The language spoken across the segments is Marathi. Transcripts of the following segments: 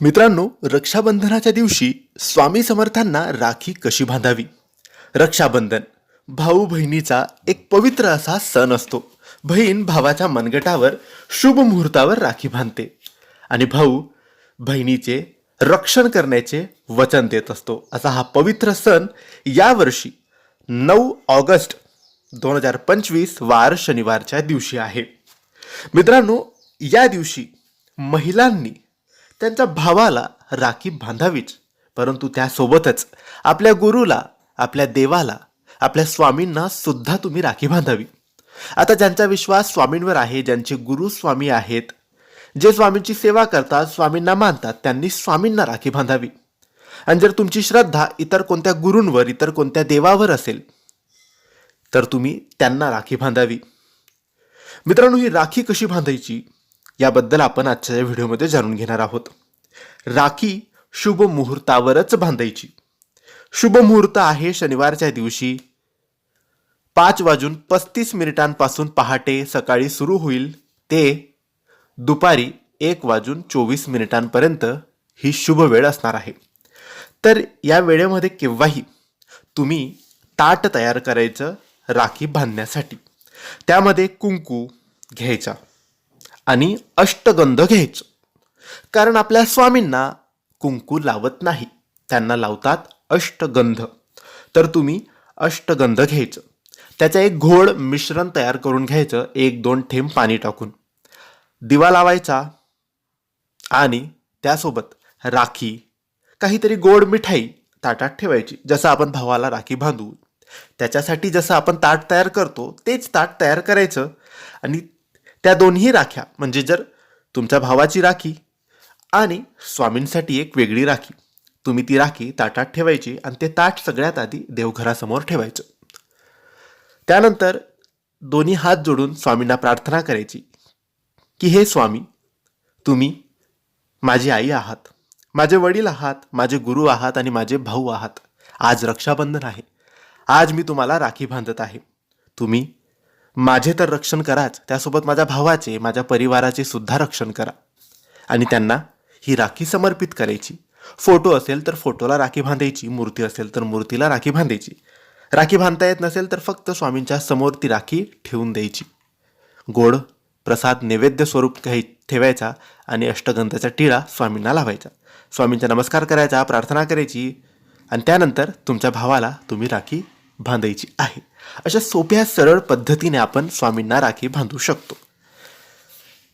मित्रांनो रक्षाबंधनाच्या दिवशी स्वामी समर्थांना राखी कशी बांधावी? रक्षाबंधन भाऊ बहिणीचा एक पवित्र असा सण असतो. बहीण भावाच्या मनगटावर शुभ मुहूर्तावर राखी बांधते आणि भाऊ बहिणीचे रक्षण करण्याचे वचन देत असतो. असा हा पवित्र सण यावर्षी नऊ ऑगस्ट दोन हजार पंचवीस वार शनिवारच्या दिवशी आहे. मित्रांनो या दिवशी महिलांनी त्यांच्या भावाला राखी बांधावीच. परंतु त्यासोबतच आपल्या गुरुला आपल्या देवाला आपल्या स्वामींना सुद्धा तुम्ही राखी बांधावी. आता ज्यांचा विश्वास स्वामींवर आहे ज्यांचे गुरु स्वामी आहेत जे स्वामींची सेवा करतात स्वामींना मानतात त्यांनी स्वामींना राखी बांधावी. आणि जर तुमची श्रद्धा इतर कोणत्या गुरूंवर इतर कोणत्या देवावर असेल तर तुम्ही त्यांना राखी बांधावी. मित्रांनो ही राखी कशी बांधायची? याबद्दल आपण आजच्या व्हिडिओमध्ये जाणून घेणार आहोत. राखी शुभ मुहूर्तावरच बांधायची. शुभ मुहूर्त आहे शनिवारच्या दिवशी. पाच वाजून पस्तीस मिनिटांपासून पहाटे सकाळी सुरू होईल. ते दुपारी एक वाजून चोवीस मिनिटांपर्यंत ही शुभ वेळ असणार आहे. तर या वेळेमध्ये केव्हाही तुम्ही ताट तयार करायचं राखी बांधण्यासाठी. त्यामध्ये कुंकू घ्यायचा. आणि अष्टगंध घ्यायचं. कारण आपल्या स्वामींना कुंकू लावत नाही. त्यांना लावतात अष्टगंध. तर तुम्ही अष्टगंध घ्यायचं. त्याचं एक घोड मिश्रण तयार करून घ्यायचं. एक दोन थेंब पाणी टाकून. दिवा लावायचा आणि त्यासोबत राखी काहीतरी गोड मिठाई ताटात ठेवायची. जसं आपण भावाला राखी बांधू. त्याच्यासाठी जसं आपण ताट तयार करतो तेच ताट तयार करायचं. आणि त्या दोन्ही राख्या म्हणजे जर तुमच्या भावाची राखी आणि स्वामींसाठी एक वेगळी राखी तुम्ही ती राखी ताटात ठेवायची आणि ते ताट सगळ्यात आधी देवघरासमोर ठेवायचं. त्यानंतर दोन्ही हात जोडून स्वामींना प्रार्थना करायची की हे स्वामी तुम्ही माझी आई आहात माझे वडील आहात माझे गुरु आहात आणि माझे भाऊ आहात. आज रक्षाबंधन आहे. आज मी तुम्हाला राखी बांधत आहे. तुम्ही माझे तर रक्षण कराच त्यासोबत माझ्या भावाचे माझ्या परिवाराचे सुद्धा रक्षण करा. आणि त्यांना ही राखी समर्पित करायची. फोटो असेल तर फोटोला राखी बांधायची मूर्ती असेल तर मूर्तीला राखी बांधायची. राखी बांधता येत नसेल तर फक्त स्वामींच्या समोर ती राखी ठेवून द्यायची. गोड प्रसाद नैवेद्य स्वरूप घ्याय ठेवायचा आणि अष्टगंधाचा टिळा स्वामींना लावायचा. स्वामींचा नमस्कार करायचा प्रार्थना करायची आणि त्यानंतर तुमच्या भावाला तुम्ही राखी बांधायची आहे. अशा सोप्या सरळ पद्धतीने आपण स्वामींना राखी बांधू शकतो.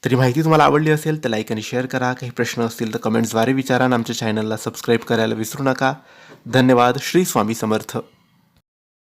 तरी माहिती तुम्हाला आवडली असेल तर लाईक आणि शेअर करा. काही प्रश्न असतील तर कमेंट्सद्वारे विचारा आमच्या चॅनलला सबस्क्राईब करायला विसरू नका. धन्यवाद. श्री स्वामी समर्थ.